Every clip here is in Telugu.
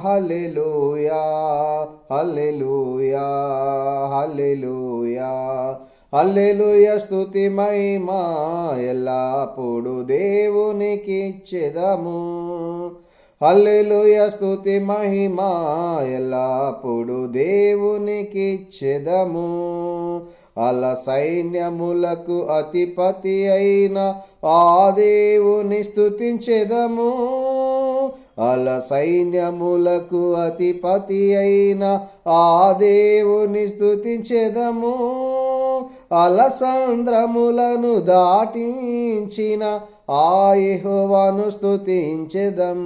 Hallelujah hallelujah hallelujah. Hallelujah స్తుతి మహిమా ఎల్లప్పుడు దేవునికి ఇచ్చేదము హల్లెలూయ స్తుతి మహిమా ఎల్లప్పుడు దేవునికి ఇచ్చేదము అల సైన్యములకు అధిపతి అయిన ఆ దేవుని స్థుతించెదము అల సైన్యములకు అధిపతి అయిన ఆ దేవుని స్థుతించెదము అలసంద్రములను దాటించిన ఆయహోవాను స్థుతించెదం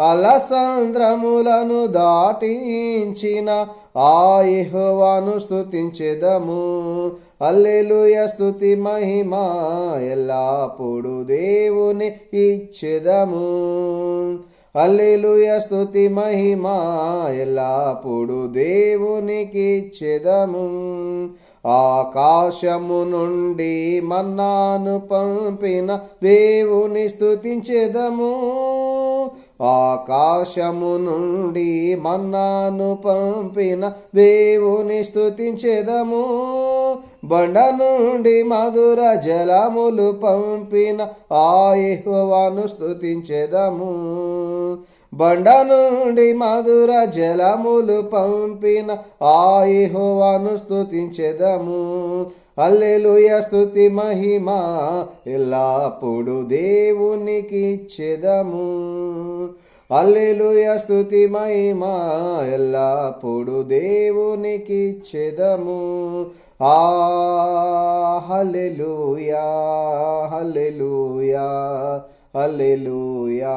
అలసంద్రములను దాటించిన ఆయహోవాను స్థుతించెదము అల్లెలుయ స్తుతి మహిమ ఎల్లప్పుడు దేవుని ఇచ్చెదము. అల్లెలుయ స్తుతి మహిమ ఎల్లప్పుడు దేవునికి ఇచ్చెదము. ఆకాశము నుండి మన్నాను పంపిన దేవుని స్థుతించెదము ఆకాశము నుండి మన్నాను పంపిన దేవుని స్థుతించెదము బండ నుండి మధుర జలములు పంపిన ఆయహోవాను స్థుతించెదము బండ నుండి మధుర జలములు పంపిన ఆయిహోవాను స్థుతించెదము అల్లెలుయ స్థుతి మహిమ ఎల్లప్పుడు దేవునికి ఇచ్చెదము అల్లెలుయ స్తుతి మహిమ ఎల్లప్పుడు దేవునికి ఇచ్చెదము ఆ హల్లెలుయా హల్లెలుయా హల్లెలుయా.